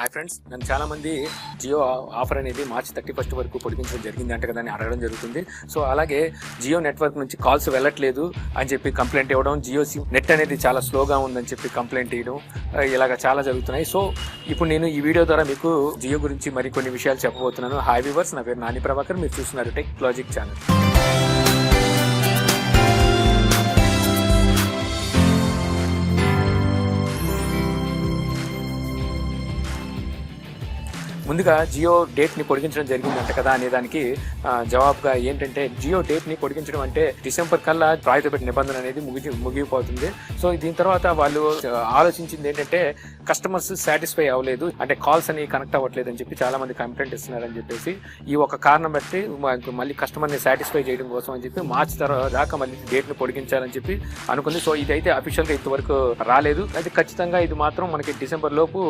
Hi friends నన్ను చాలామంది Jio offer అనేది మార్చి థర్టీ ఫస్ట్ వరకు పొడిగించడం జరిగింది అంటే కదా అని అడగడం జరుగుతుంది. సో అలాగే జియో నెట్వర్క్ నుంచి కాల్స్ వెళ్ళట్లేదు అని చెప్పి కంప్లైంట్ ఇవ్వడం జియో సిమ్ నెట్ అనేది చాలా స్లోగా ఉందని చెప్పి కంప్లైంట్ ఇవ్వడం ఇలాగ చాలా జరుగుతున్నాయి. సో ఇప్పుడు నేను ఈ వీడియో ద్వారా మీకు జియో గురించి మరికొన్ని విషయాలు చెప్పబోతున్నాను. హాయ్ వివర్స్ నా పేరు నాని ప్రభాకర్. మీరు చూస్తున్నారు టెక్ లాజిక్ ఛానల్ ముందుగా జియో డేట్ని పొడిగించడం జరిగిందంట కదా అనే దానికి జవాబుగా ఏంటంటే జియో డేట్ని పొడిగించడం అంటే డిసెంబర్ కల్లా ప్రాయుధపెట్టిన నిబంధన అనేది ముగి ముగిపోతుంది సో దీని తర్వాత వాళ్ళు ఆలోచించింది ఏంటంటే కస్టమర్స్ సాటిస్ఫై అవ్వలేదు. అంటే కాల్స్ అని కనెక్ట్ అవ్వట్లేదు అని చెప్పి చాలా మంది కంప్లైంట్ ఇస్తున్నారని చెప్పేసి ఈ ఒక కారణం బట్టి మళ్ళీ కస్టమర్ని సాటిస్ఫై చేయడం కోసం అని చెప్పి మార్చి తర్వాత దాకా మళ్ళీ డేట్ని పొడిగించాలని చెప్పి అనుకుంది. సో ఇదైతే అఫీషియల్గా ఇంతవరకు రాలేదు. అయితే ఖచ్చితంగా ఇది మాత్రం మనకి డిసెంబర్ లోపు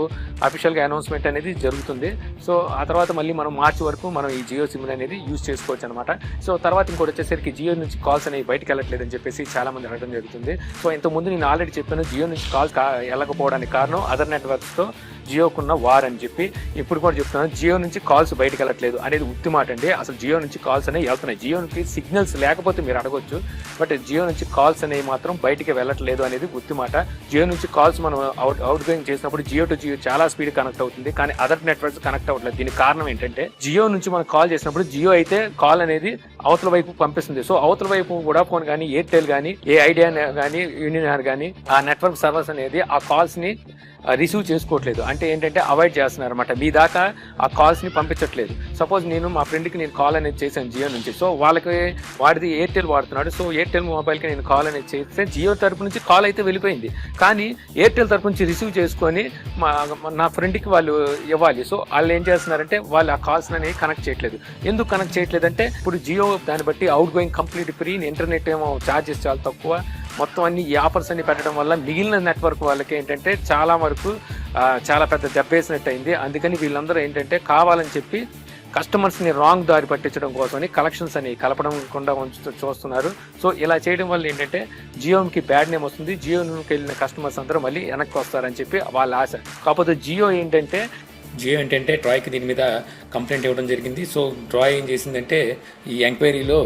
అఫీషియల్గా అనౌన్స్మెంట్ అనేది జరుగుతుంది. సో ఆ తర్వాత మళ్ళీ మనం మార్చి వరకు మనం ఈ జియో సిమ్ అనేది యూజ్ చేసుకోవచ్చు అనమాట సో తర్వాత ఇంకోటి వచ్చేసరికి జియో నుంచి కాల్స్ అనేవి బయటకు వెళ్ళట్లేదు అని చెప్పేసి చాలా మంది అడగడం జరుగుతుంది. సో ఇంతకుముందు నేను ఆల్రెడీ చెప్పాను జియో నుంచి కాల్స్ వెళ్ళకపోవడానికి కారణం అదర్ నెట్వర్క్స్తో జియోకున్న వార్ అని చెప్పి ఇప్పుడు కూడా చెప్తున్నాను జియో నుంచి కాల్స్ బయటకు వెళ్ళట్లేదు అనేది ఉత్తి మాట అండి. అసలు జియో నుంచి కాల్స్ అనేవి వెళ్తున్నాయి. జియో నుంచి సిగ్నల్స్ లేకపోతే మీరు అడగొచ్చు బట్ జియో నుంచి కాల్స్ అనేవి మాత్రం బయటికి వెళ్ళట్లేదు అనేది ఉత్తి మాట. జియో నుంచి కాల్స్ మనం అవుట్ అవుట్ గోయింగ్ చేసినప్పుడు జియో టు జియో చాలా స్పీడ్ కనెక్ట్ అవుతుంది. కానీ అదర్ నెట్వర్క్స్ కనెక్ట్ అవ్వట్లేదు. దీనికి కారణం ఏంటంటే జియో నుంచి మనం కాల్ చేసినప్పుడు జియో అయితే కాల్ అనేది అవతల వైపు పంపిస్తుంది. సో అవతల వైపు వడాఫోన్ కానీ ఎయిర్టెల్ కానీ ఏ ఐడియా కానీ యూనియన్ కానీ ఆ నెట్వర్క్ సర్వీస్ అనేది ఆ కాల్స్ని రిసీవ్ చేసుకోవట్లేదు. అంటే ఏంటంటే అవాయిడ్ చేస్తున్నారు అనమాట మీ దాకా ఆ కాల్స్ని పంపించట్లేదు. సపోజ్ నేను మా ఫ్రెండ్కి నేను కాల్ అనేది చేశాను జియో నుంచి. సో వాళ్ళకి వాడిది ఎయిర్టెల్ వాడుతున్నాడు. సో ఎయిర్టెల్ మొబైల్కి నేను కాల్ అనేది చేస్తే జియో తరపు నుంచి కాల్ అయితే వెళ్ళిపోయింది. కానీ ఎయిర్టెల్ తరపు నుంచి రిసీవ్ చేసుకొని మా నా ఫ్రెండ్కి వాళ్ళు ఇవ్వాలి. సో వాళ్ళు ఏం చేస్తున్నారంటే వాళ్ళు ఆ కాల్స్ అనేవి కనెక్ట్ చేయట్లేదు. ఎందుకు కనెక్ట్ చేయట్లేదు అంటే ఇప్పుడు జియో దాన్ని బట్టి out going complete free. Internet ఏమో ఛార్జెస్ చాలా తక్కువ. మొత్తం అన్ని ఈ ఆఫర్స్ అన్ని పెట్టడం వల్ల మిగిలిన నెట్వర్క్ వాళ్ళకి ఏంటంటే చాలా వరకు చాలా పెద్ద దెబ్బేసినట్టు అయింది అందుకని వీళ్ళందరూ ఏంటంటే కావాలని చెప్పి కస్టమర్స్ని రాంగ్ దారి పట్టించడం కోసమని కలెక్షన్స్ అని కలపడం కూడా ఉంచు చూస్తున్నారు. సో ఇలా చేయడం వల్ల ఏంటంటే జియోకి బ్యాడ్ నేమ్ వస్తుంది. జియోకి వెళ్ళిన కస్టమర్స్ అందరూ మళ్ళీ వెనక్కి వస్తారని చెప్పి వాళ్ళ ఆశ. కాకపోతే జియో ఏంటంటే జియో ఏంటంటే ట్రాయ్కి దీని మీద కంప్లైంట్ ఇవ్వడం జరిగింది. సో డ్రా ఏం చేసిందంటే ఈ ఎంక్వైరీలో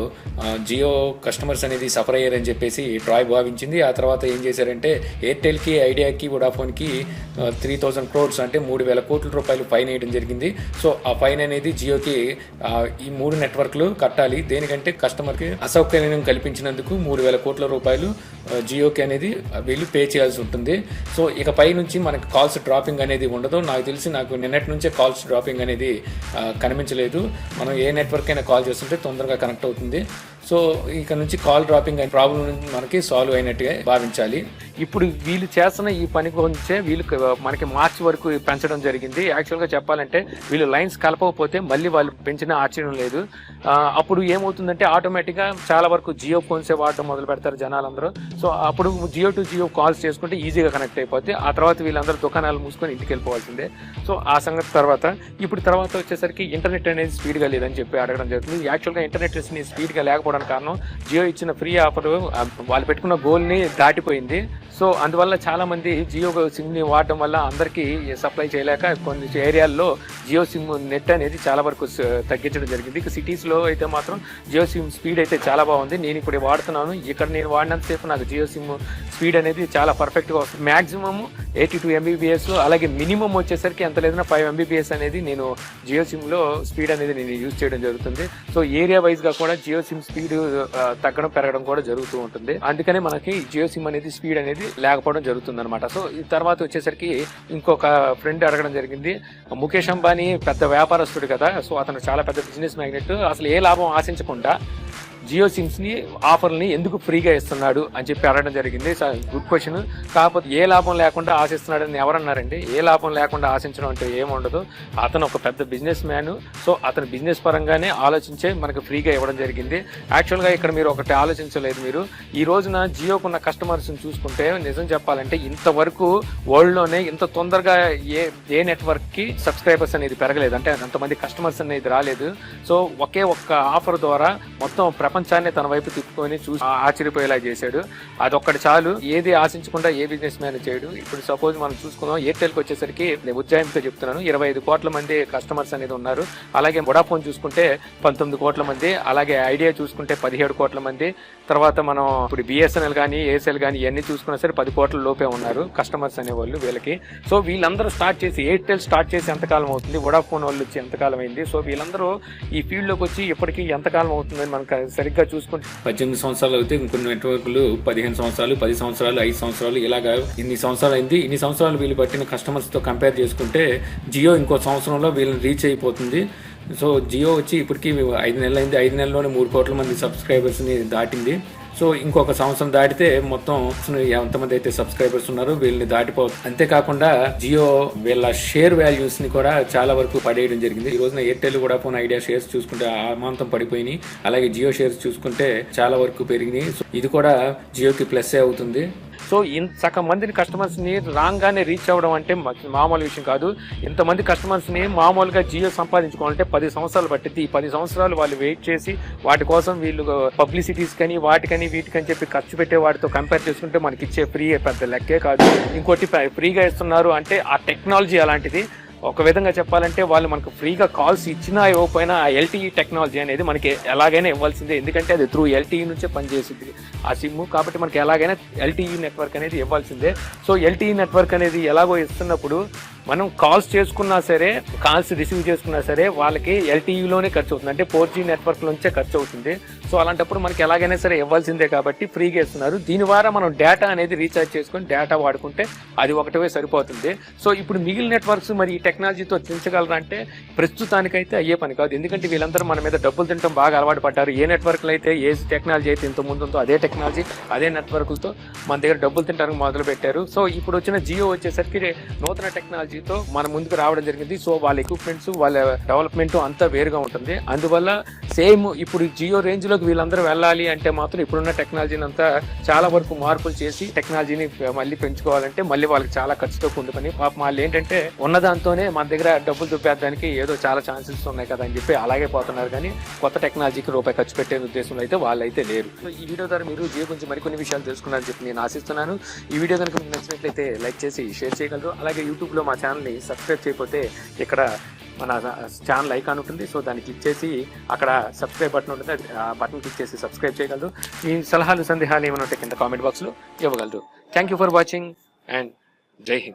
జియో కస్టమర్స్ అనేది సఫర్ అయ్యారని చెప్పేసి ట్రాయ్ భావించింది. ఆ తర్వాత ఏం చేశారంటే ఎయిర్టెల్కి ఐడియాకి వొడాఫోన్కి త్రీ థౌజండ్ క్రోడ్స్ అంటే మూడు వేల కోట్ల రూపాయలు ఫైన్ వేయడం జరిగింది. సో ఆ ఫైన్ అనేది జియోకి ఈ మూడు నెట్వర్క్లు కట్టాలి. దేనికంటే కస్టమర్కి అసౌకర్యం కల్పించినందుకు మూడు వేల కోట్ల రూపాయలు జియోకి అనేది వీళ్ళు పే చేయాల్సి ఉంటుంది. సో ఇక పై నుంచి మనకి కాల్స్ డ్రాపింగ్ అనేది ఉండదు. నాకు తెలిసి నాకు నిన్నటి నుంచే కాల్స్ డ్రాపింగ్ అనేది కనిపించలేదు. మనం ఏ నెట్వర్క్ అయినా కాల్ చేస్తుంటే తొందరగా కనెక్ట్ అవుతుంది. సో ఇక నుంచి కాల్ డ్రాపింగ్ అనే ప్రాబ్లం మనకి సాల్వ్ అయినట్టుగా భావించాలి. ఇప్పుడు వీళ్ళు చేస్తున్న ఈ పని గురించే వీళ్ళు మనకి మార్చి వరకు పెంచడం జరిగింది. యాక్చువల్గా చెప్పాలంటే వీళ్ళు లైన్స్ కలపకపోతే మళ్ళీ వాళ్ళు పెంచిన ఆశ్చర్యం లేదు. అప్పుడు ఏమవుతుందంటే ఆటోమేటిక్గా చాలా వరకు జియో ఫోన్సే వాడటం మొదలు పెడతారు జనాలందరూ. సో అప్పుడు జియో టు జియో కాల్స్ చేసుకుంటే ఈజీగా కనెక్ట్ అయిపోతే ఆ తర్వాత వీళ్ళందరూ దుకాణాలు మూసుకొని ఇంటికి వెళ్ళిపోవాల్సిందే. సో ఆ సంగతి తర్వాత ఇప్పుడు తర్వాత వచ్చేసరికి ఇంటర్నెట్ అనేది స్పీడ్గా లేదని చెప్పి అడగడం జరుగుతుంది. యాక్చువల్గా ఇంటర్నెట్ స్పీడ్గా లేకపోవడానికి కారణం. జియో ఇచ్చిన ఫ్రీ ఆఫర్ వాళ్ళు పెట్టుకున్న గోల్ని దాటిపోయింది. సో అందువల్ల చాలామంది జియో సిమ్ని వాడటం వల్ల అందరికీ సప్లై చేయలేక కొన్ని ఏరియాల్లో జియో సిమ్ నెట్ అనేది చాలా వరకు తగ్గించడం జరిగింది. ఇక సిటీస్లో అయితే మాత్రం జియో సిమ్ స్పీడ్ అయితే చాలా బాగుంది. నేను ఇప్పుడు వాడుతున్నాను. ఇక్కడ నేను వాడినంతసేపు నాకు జియో సిమ్ స్పీడ్ అనేది చాలా పర్ఫెక్ట్గా వస్తుంది. మ్యాక్సిమము ఎయిటీ టూ ఎంబీబీఎస్ అలాగే మినిమం వచ్చేసరికి ఎంత లేదన్నా ఫైవ్ ఎంబీబీఎస్ అనేది నేను జియో సిమ్లో స్పీడ్ అనేది నేను యూజ్ చేయడం జరుగుతుంది. సో ఏరియా వైజ్గా కూడా జియో సిమ్ స్పీడ్ తగ్గడం పెరగడం కూడా జరుగుతూ ఉంటుంది. అందుకనే మనకి జియో సిమ్ అనేది స్పీడ్ అనేది లేకపోవడం జరుగుతుంది అనమాట సో ఈ తర్వాత వచ్చేసరికి ఇంకొక ఫ్రెండ్ అడగడం జరిగింది. ముఖేష్ అంబానీ పెద్ద వ్యాపారస్తుడు కదా సో అతను చాలా పెద్ద బిజినెస్ మ్యాగ్నెట్ అసలు ఏ లాభం ఆశించకుండా జియో సిమ్స్ని ఆఫర్ని ఎందుకు ఫ్రీగా ఇస్తున్నాడు అని చెప్పి అడగడం జరిగింది. Good question. కాకపోతే ఏ లాభం లేకుండా ఆశిస్తున్నాడని ఎవరన్నారండి? ఏ లాభం లేకుండా ఆశించడం అంటే ఏముండదు అతను ఒక పెద్ద బిజినెస్ మ్యాన్. సో అతను బిజినెస్ పరంగానే ఆలోచించే మనకు ఫ్రీగా ఇవ్వడం జరిగింది. యాక్చువల్గా ఇక్కడ మీరు ఒకటి ఆలోచించలేదు మీరు. ఈ రోజున జియోకున్న కస్టమర్స్ని చూసుకుంటే నిజం చెప్పాలంటే ఇంతవరకు వరల్డ్లోనే ఇంత తొందరగా ఏ ఏ నెట్వర్క్కి సబ్స్క్రైబర్స్ అనేది పెరగలేదు. అంటే అంతమంది కస్టమర్స్ అనేది రాలేదు. సో ఒకే ఒక్క ఆఫర్ ద్వారా మొత్తం ప్రపంచ ప్రపంచాన్ని తన వైపు తిప్పుకొని చూసి ఆశ్చర్యపోయేలా చేశాడు. అదొక్కటి చాలు. ఏది ఆశించకుండా ఏ బిజినెస్ మ్యాన్ చేయడు. ఇప్పుడు సపోజ్ మనం చూసుకుందాం. ఎయిర్టెల్కి వచ్చేసరికి నేను ఉజ్జాయింపుతో చెప్తున్నాను. ఇరవై ఐదు కోట్ల మంది కస్టమర్స్ అనేది ఉన్నారు. అలాగే వొడాఫోన్ చూసుకుంటే పంతొమ్మిది కోట్ల మంది. అలాగే ఐడియా చూసుకుంటే పదిహేడు కోట్ల మంది. తర్వాత మనం ఇప్పుడు బిఎస్ఎన్ఎల్ కానీ ఏఎస్ఎల్ కానీ ఇవన్నీ చూసుకున్నా సరే పది కోట్ల లోపే ఉన్నారు కస్టమర్స్ అనేవాళ్ళు వీళ్ళకి. సో వీళ్ళందరూ స్టార్ట్ చేసి ఎయిర్టెల్ స్టార్ట్ చేసి ఎంతకాలం అవుతుంది? వొడాఫోన్ వాళ్ళు వచ్చి ఎంతకాలం అయింది? సో వీళ్ళందరూ ఈ ఫీల్డ్లోకి వచ్చి ఇప్పటికీ ఎంతకాలం అవుతుందని మనకు సరిగ్గా చూసుకుంటే పద్దెనిమిది సంవత్సరాలు అయితే ఇంకొన్ని నెట్వర్క్లు పదిహేను సంవత్సరాలు పది సంవత్సరాలు ఐదు సంవత్సరాలు ఇలాగా ఇన్ని సంవత్సరాలు అయింది. ఇన్ని సంవత్సరాలు వీళ్ళు పట్టిన కస్టమర్స్తో కంపేర్ చేసుకుంటే జియో ఇంకో సంవత్సరంలో వీళ్ళని రీచ్ అయిపోతుంది. సో జియో వచ్చి ఇప్పటికీ ఐదు నెలలు అయింది. ఐదు నెలల్లోనే మూడు కోట్ల మంది సబ్స్క్రైబర్స్ని దాటింది. సో ఇంకొక సంవత్సరం దాటితే మొత్తం ఎంతమంది అయితే సబ్స్క్రైబర్స్ ఉన్నారో వీళ్ళని దాటిపోతుంది అంతేకాకుండా జియో వీళ్ళ షేర్ వాల్యూస్ని కూడా చాలా వరకు పడేయడం జరిగింది. ఈ రోజున ఎయిర్టెల్ కూడా ఫోన్ ఐడియా షేర్స్ చూసుకుంటే అమాంతం పడిపోయినాయి. అలాగే జియో షేర్స్ చూసుకుంటే చాలా వరకు పెరిగినాయి. సో ఇది కూడా జియోకి ప్లస్ అవుతుంది. సో ఇంత సగం మందిని కస్టమర్స్ని రాగానే రీచ్ అవ్వడం అంటే మామూలు విషయం కాదు. ఇంతమంది కస్టమర్స్ని మామూలుగా జియో సంపాదించుకోవాలంటే పది సంవత్సరాలు పట్టింది ఈ పది సంవత్సరాలు వాళ్ళు వెయిట్ చేసి వాటి కోసం వీళ్ళు పబ్లిసిటీస్ కానీ వాటికని వీటికని చెప్పి ఖర్చు పెట్టే వాటితో కంపేర్ చేసుకుంటే మనకి ఇచ్చే ఫ్రీ పెద్ద లెక్కే కాదు. ఇంకోటి ఫ్రీగా ఇస్తున్నారు అంటే ఆ టెక్నాలజీ అలాంటిది. ఒక విధంగా చెప్పాలంటే వాళ్ళు మనకు ఫ్రీగా కాల్స్ ఇచ్చినా ఇవ్వకపోయినా ఆ ఎల్టీఈ టెక్నాలజీ అనేది మనకి ఎలాగైనా ఇవ్వాల్సిందే. ఎందుకంటే అది త్రూ ఎల్టీఈ నుంచే పనిచేసింది. ఆ సిమ్ కాబట్టి మనకి ఎలాగైనా ఎల్టీఈ నెట్వర్క్ అనేది ఇవ్వాల్సిందే. సో ఎల్టీఈ నెట్వర్క్ అనేది ఎలాగో ఇస్తున్నప్పుడు మనం కాల్స్ చేసుకున్నా సరే కాల్స్ రిసీవ్ చేసుకున్నా సరే వాళ్ళకి ఎల్టీఈలోనే ఖర్చు అవుతుంది. అంటే ఫోర్ జీ నెట్వర్క్ నుంచే ఖర్చు అవుతుంది. సో అలాంటప్పుడు మనకి ఎలాగైనా సరే ఇవ్వాల్సిందే కాబట్టి ఫ్రీగా ఇస్తున్నారు. దీని ద్వారా మనం డేటా అనేది రీఛార్జ్ చేసుకొని డేటా వాడుకుంటే అది ఒకటవే సరిపోతుంది. సో ఇప్పుడు మిగిలిన నెట్వర్క్స్ మరి ఈ టెక్నాలజీతో దించగలరా అంటే ప్రస్తుతానికైతే అయ్యే పని కాదు. ఎందుకంటే వీళ్ళందరూ మన మీద డబ్బులు తినడం బాగా అలవాటు పడ్డారు. ఏ నెట్వర్క్లు అయితే ఏ టెక్నాలజీ అయితే ఇంత ముందు ఉందో అదే టెక్నాలజీ అదే నెట్వర్క్లతో మన దగ్గర డబ్బులు తినడానికి మొదలు పెట్టారు సో ఇప్పుడు వచ్చిన జియో వచ్చేసరికి నూతన టెక్నాలజీ టెక్నాలజీతో మన ముందుకు రావడం జరిగింది. సో వాళ్ళ ఎక్విప్మెంట్స్ వాళ్ళ డెవలప్మెంట్ అంతా వేరుగా ఉంటుంది. అందువల్ల సేమ్ ఇప్పుడు జియో రేంజ్లోకి వీళ్ళందరూ వెళ్ళాలి అంటే మాత్రం ఇప్పుడున్న టెక్నాలజీని అంతా చాలా వరకు మార్పులు చేసి టెక్నాలజీని మళ్ళీ పెంచుకోవాలంటే మళ్ళీ వాళ్ళకి చాలా ఖర్చుతో కూడుకొని పాపం వాళ్ళు ఏంటంటే ఉన్న దాంతోనే మన దగ్గర డబ్బులు దుబ్బేద్దానికి ఏదో చాలా ఛాన్సెస్ ఉన్నాయి కదా అని చెప్పి అలాగే పోతున్నారు. కానీ కొత్త టెక్నాలజీకి రూపాయి ఖర్చు పెట్టే ఉద్దేశంలో అయితే వాళ్ళైతే లేరు. సో ఈ వీడియో ద్వారా మీరు జియో గురించి మరికొన్ని విషయాలు తెలుసుకున్నారని చెప్పి నేను ఆశిస్తున్నాను. ఈ వీడియో కనుక మీకు నచ్చినట్లయితే లైక్ చేసి షేర్ చేయగలరు. అలాగే యూట్యూబ్లో మా ఛానల్ని సబ్స్క్రైబ్ చేయకపోతే ఇక్కడ మన ఛానల్ ఐకాన్ ఉంటుంది. సో దాన్ని క్లిక్ చేసి అక్కడ సబ్స్క్రైబ్ బటన్ ఉంటుంది. ఆ బటన్ క్లిక్ చేసి సబ్స్క్రైబ్ చేయగలరు. మీ సలహాలు సందేహాలు ఏమైనా ఉంటే కింద కామెంట్ బాక్స్లో ఇవ్వగలరు. Thank you for watching and Jai Hind